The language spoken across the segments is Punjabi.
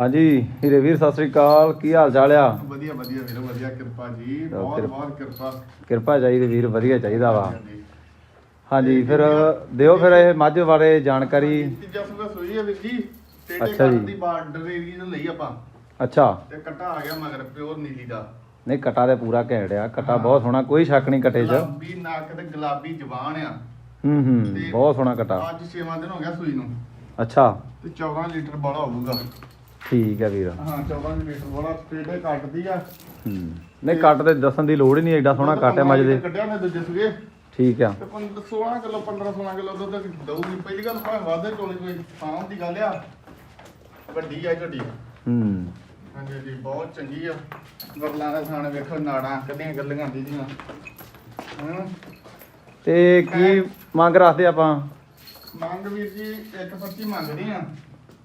ਹਾਂਜੀ ਹੀਰੇ ਵੀਰ ਸਤਿ ਸ੍ਰੀ ਅਕਾਲ। ਕੀ ਹਾਲ ਚਾਲ ਆ? ਵਧੀਆ ਵਧੀਆ ਵੀਰ ਵਧੀਆ। ਕਿਰਪਾ ਜੀ। ਬਹੁਤ ਕਿਰਪਾ। ਬਹੁਤ ਕਿਰਪਾ। ਕਿਰਪਾ ਚਾਹੀਦੀ ਵੀਰ ਵਧੀਆ ਚਾਹੀਦਾ ਵਾ। ਹਾਂਜੀ। ਫਿਰ ਦਿਓ ਫਿਰ ਇਹ ਮੱਝ ਬਾਰੇ ਜਾਣਕਾਰੀ। ਤੀਜਾ ਸੂਆ ਸੂਈ ਹੈ ਵੀਰ ਜੀ। ਟੇਡੇ ਅੱਛਾ ਜੀ। ਕੱਟ ਦੀ ਬਾਰਡਰ ਏਰੀਆ ਤੋਂ ਲਈ ਆਪਾਂ। ਅੱਛਾ। ਤੇ ਕੱਟਾ ਆ ਗਿਆ ਮਗਰ ਪਿਓਰ ਨੀਲੀ ਦਾ। ਨਹੀਂ ਕਟਾ ਤੇ ਪੂਰਾ ਘੈਂਟ ਆ। ਕਟਾ ਬਹੁਤ ਸੋਹਣਾ ਕੋਈ ਸ਼ੱਕ ਨਹੀਂ ਕਟੇ 'ਚ। ਗੁਲਾਬੀ ਨੱਕ ਤੇ ਗੁਲਾਬੀ ਜ਼ਬਾਨ ਆ। ਹੂੰ ਹੂੰ ਬਹੁਤ ਸੋਹਣਾ ਕਟਾ। ਅੱਜ 6ਵਾਂ ਦਿਨ ਹੋ ਗਿਆ ਸੂਈ ਨੂੰ। ਅੱਛਾ। ਤੇ 14 ਲੀਟਰ ਬੜਾ ਹੋਊਗਾ। ਠੀਕ ਹੈ ਵੀਰ। ਹਾਂ 14 ਲੀਟਰ ਬੜਾ ਟੇਡੇ ਕੱਟਦੀ ਆ। ਹੂੰ। ਨਹੀਂ ਕੱਟ ਤੇ ਦੱਸਣ ਦੀ ਲੋੜ ਹੀ ਨਹੀਂ ਐਡਾ ਸੋਹਣਾ ਕੱਟ ਹੈ ਮੱਝ ਦੇ। ਕੱਢਿਆ ਨੇ ਦੂਜੇ ਸੂਏ ਠੀਕ ਆ। ਤੇ 15 16 ਕਿਲੋ 15 16 ਕਿਲੋ ਦੁੱਧ ਦਊਗੀ। ਪਹਿਲੀ ਗੱਲ ਭਾਵੇਂ ਵਾਧੇ ਚੋਲੇ ਕੋਈ ਥਾਂ ਦੀ ਗੱਲ ਆ। ਵੱਡੀ ਆ ਝੋਟੀ। ਹੂੰ। ਹਾਂਜੀ ਜੀ ਬਹੁਤ ਚੰਗੀ ਆ। ਵਰਲਾਂ ਦਾ ਥਾਣ ਵੇਖੋ ਨਾੜਾਂ ਕੱਢੀਆਂ ਗੱਲੀਆਂ ਦੀਦੀਆਂ ਹਾਂ। ਤੇ ਕੀ ਮੰਗ ਰੱਖਦੇ ਆਪਾਂ? ਮੰਗ ਵੀਰ ਜੀ ਇੱਕ ਪੱਚੀ ਮੰਗਦੇ ਆ।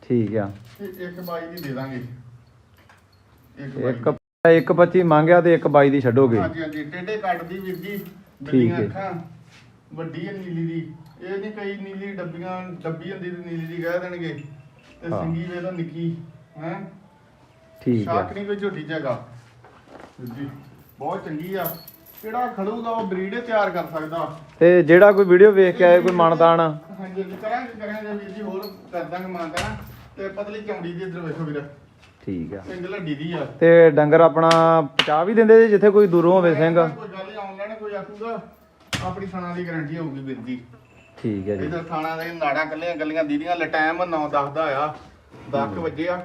ਠੀਕ ਆ। ਇੱਕ ਬਾਈ ਦੀ ਦੇ ਦਾਂਗੇ। ਇੱਕ ਬਾਈ ਇੱਕ ਇੱਕ 25 ਮੰਗਿਆ ਤੇ ਇੱਕ 22 ਦੀ ਛੱਡੋਗੇ। ਹਾਂਜੀ ਹਾਂਜੀ। ਟੇਡੇ ਕੱਟਦੀ ਵੀਰ ਜੀ ਬਿੱਲੀਆਂ ਹੈ। ਅੱਖਾਂ ਵੱਡੀ ਹੈ ਨੀਲੀ ਦੀ। ਇਹ ਨਹੀਂ ਕਈ ਨੀਲੀ ਡੱਬੀਆਂ ਡੱਬੀ ਹੁੰਦੀ ਤੇ ਨੀਲੀ ਦੀ ਕਹਿ ਦੇਣਗੇ। ਤੇ ਹਾਂ। ਸਿੰਗੀ ਵੇ ਤਾਂ ਨਿੱਕੀ ਹੈ? ਠੀਕ ਆ। ਸ਼ਾਕ ਨਹੀਂ ਕੋਈ ਝੋਟੀ ਜਗਾ ਜੀ ਬਹੁਤ ਚੰਗੀ ਆ। ਕਿਹੜਾ ਖੜੂਗਾ ਉਹ ਬਰੀਡ ਤਿਆਰ ਕਰ ਸਕਦਾ। ਤੇ ਜਿਹੜਾ ਕੋਈ ਵੀਡੀਓ ਵੇਖ ਕੇ ਆਏ ਕੋਈ ਮਾਨਦਾਨ ਹਾਂਜੀ ਕਰਾਂਗੇ ਕਰਾਂਗੇ ਵੀਰ ਜੀ ਹੋਰ ਕਰ ਦਾਂਗੇ ਤੇ ਪਤਲੀ ਚੌੜੀ ਦੀ ਇੱਧਰ ਵੇਖੋ ਵੀਰ। ਠੀਕ ਆ। ਸਿੰਗਲ ਹੱਡੀ ਦੀ ਆ। ਤੇ ਡੰਗਰ ਆਪਣਾ ਪਚਾ ਵੀ ਦਿੰਦੇ ਜੀ ਜਿੱਥੇ ਕੋਈ ਦੂਰੋਂ ਹੋਵੇ ਸਿੰਘ। ਕੋਈ ਗੱਲ ਆਨਲਾਈਨ ਕੋਈ ਆਖੂਗਾ ਆਪਣੀ ਥਾਣਾ ਦੀ ਗਾਰੰਟੀ ਹੋਊਗੀ ਵੀਰ ਜੀ। ਠੀਕ ਹੈ ਜੀ। ਇਧਰ ਥਾਣਾ ਦੇ ਨਾੜਾਂ ਕੱਲੀਆਂ ਗੱਲੀਆਂ ਦੀਦੀਆਂ ਲੈ ਟਾਈਮ 9 10 ਦਾ ਆ। 10 ਵਜੇ ਆ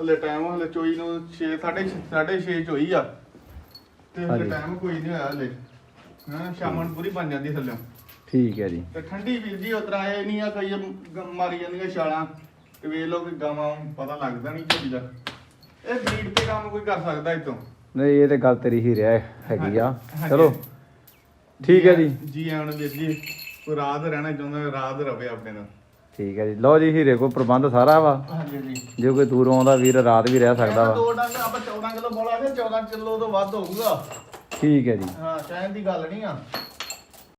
ਹਲੇ ਟਾਈਮ ਹਲੇ ਚੋਈ ਨੂੰ 6 6:30 6:30 ਚੋਈ ਆ। ਤੇ ਹਲੇ। ਟਾਈਮ ਕੋਈ ਨਹੀਂ ਹੋਇਆ ਹਲੇ। ਹਾਂ ਸ਼ਾਮਾਂ ਨੂੰ ਪੂਰੀ ਬਣ ਜਾਂਦੀ ਥੱਲੇ ਠੀਕ ਹੈ ਜੀ। ਤੇ ਠੰਡੀ ਵੀਰ ਜੀ ਉਤਰਾ ਇਹ ਨਹੀਂ ਆ ਕਈ ਮਾਰੀ ਜਾਂਦੀਆਂ ਛਾਲਾਂ। ਤੇ ਵੇਖ ਲਓ ਕਿ ਗਾਵਾਂ ਪਤਾ ਲੱਗਦਾ ਨਹੀਂ ਝੋਲੀ ਦਾ। ਇਹ ਬਰੀਡ ਤੇ ਕੰਮ ਕੋਈ ਕਰ ਸਕਦਾ ਇਤੋਂ ਨਹੀਂ ਇਹ ਤੇ ਗੱਲ ਤੇਰੀ ਹੀ ਰਿਹਾ ਹੈਗੀ ਆ। ਹਾਂਜੀ। ਚਲੋ। ਠੀਕ ਹੈ ਜੀ। ਜੀ ਆਣ ਵੀਰ ਜੀ ਕੋਈ ਰਾਤ ਰਹਿਣਾ ਚਾਹੁੰਦਾ ਰਾਤ ਰਵੇ ਆਪਣੇ ਨਾਲ। ਠੀਕ ਹੈ ਜੀ। ਲਓ ਜੀ ਹੀਰੇ ਕੋਲ ਪ੍ਰਬੰਧ ਸਾਰਾ ਵਾ। ਹਾਂਜੀ ਜੀ। ਜੇ ਕੋਈ ਦੂਰੋਂ ਆਉਂਦਾ ਵੀਰ ਰਾਤ ਵੀ ਰਹਿ ਸਕਦਾ ਵਾ। ਦੋ ਡੰਗ ਆਪਾਂ 14 ਕਿਲੋ ਬੋਲਾ ਤੇ 14 ਕਿਲੋ ਤੋਂ ਵੱਧ ਹੋਊਗਾ। ਠੀਕ ਹੈ ਜੀ। ਹਾਂ ਕਹਿਣ ਦੀ ਗੱਲ ਨਹੀਂ ਆ।